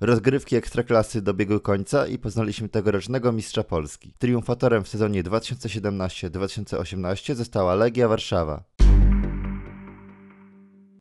Rozgrywki Ekstraklasy dobiegły końca i poznaliśmy tegorocznego mistrza Polski. Triumfatorem w sezonie 2017-2018 została Legia Warszawa.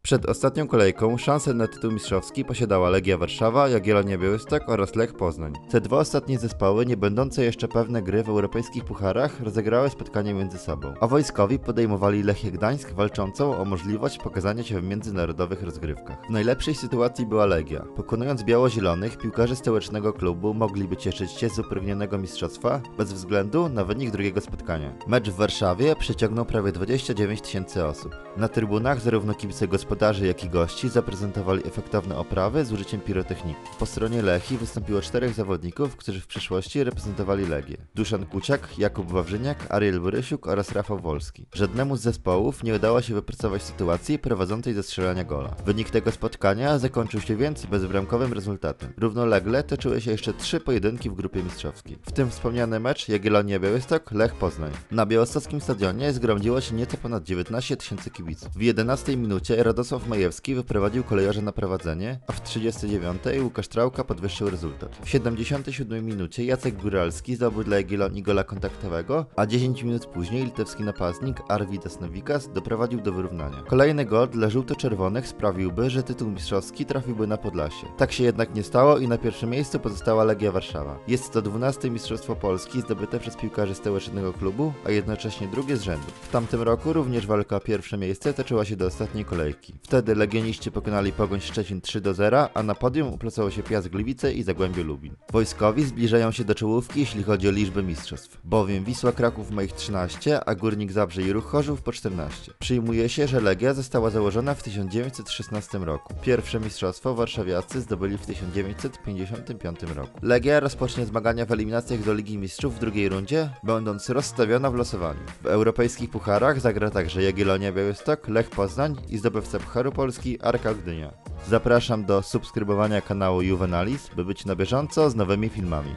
Przed ostatnią kolejką szansę na tytuł mistrzowski posiadała Legia Warszawa, Jagiellonia Białystok oraz Lech Poznań. Te dwa ostatnie zespoły, nie będące jeszcze pewne gry w europejskich pucharach, rozegrały spotkanie między sobą, a wojskowi podejmowali Lechię Gdańsk walczącą o możliwość pokazania się w międzynarodowych rozgrywkach. W najlepszej sytuacji była Legia. Pokonując biało-zielonych, piłkarze stołecznego klubu mogliby cieszyć się z upragnionego mistrzostwa bez względu na wynik drugiego spotkania. Mecz w Warszawie przyciągnął prawie 29 tysięcy osób. Na trybunach zarówno kibice gospodarzy, jak i gości zaprezentowali efektowne oprawy z użyciem pirotechniki. Po stronie Lechii wystąpiło czterech zawodników, którzy w przyszłości reprezentowali Legię. Duszan Kuciak, Jakub Wawrzyniak, Ariel Borysiuk oraz Rafał Wolski. Żadnemu z zespołów nie udało się wypracować sytuacji prowadzącej do strzelania gola. Wynik tego spotkania zakończył się więc bezbramkowym rezultatem. Równolegle toczyły się jeszcze trzy pojedynki w grupie mistrzowskiej. W tym wspomniany mecz Jagiellonia Białystok, Lech Poznań. Na białostockim stadionie zgromadziło się nieco ponad 19 tysięcy kibiców. W 11 minucie Radosław Majewski wyprowadził kolejorza na prowadzenie, a w 39 Łukasz Trałka podwyższył rezultat. W 77 minucie Jacek Góralski zdobył dla Jagiellonii gola kontaktowego, a 10 minut później litewski napastnik Arvidas Novikas doprowadził do wyrównania. Kolejny gol dla żółto-czerwonych sprawiłby, że tytuł mistrzowski trafiłby na Podlasie. Tak się jednak nie stało i na pierwszym miejscu pozostała Legia Warszawa. Jest to 12 Mistrzostwo Polski zdobyte przez piłkarzy stołecznego klubu, a jednocześnie drugie z rzędu. W tamtym roku również walka o pierwsze miejsce toczyła się do ostatniej kolejki. Wtedy legioniści pokonali Pogoń Szczecin 3 do 0, a na podium uplacało się Piast Gliwice i Zagłębie Lubin. Wojskowi zbliżają się do czołówki, jeśli chodzi o liczbę mistrzostw, bowiem Wisła Kraków ma ich 13, a Górnik Zabrze i Ruch Chorzów po 14. Przyjmuje się, że Legia została założona w 1916 roku. Pierwsze mistrzostwo warszawiacy zdobyli w 1955 roku. Legia rozpocznie zmagania w eliminacjach do Ligi Mistrzów w drugiej rundzie, będąc rozstawiona w losowaniu. W europejskich pucharach zagra także Jagiellonia Białystok, Lech Poznań i zdobywca Pucharu Polski Arka Gdynia. Zapraszam do subskrybowania kanału Juvenalis, by być na bieżąco z nowymi filmami.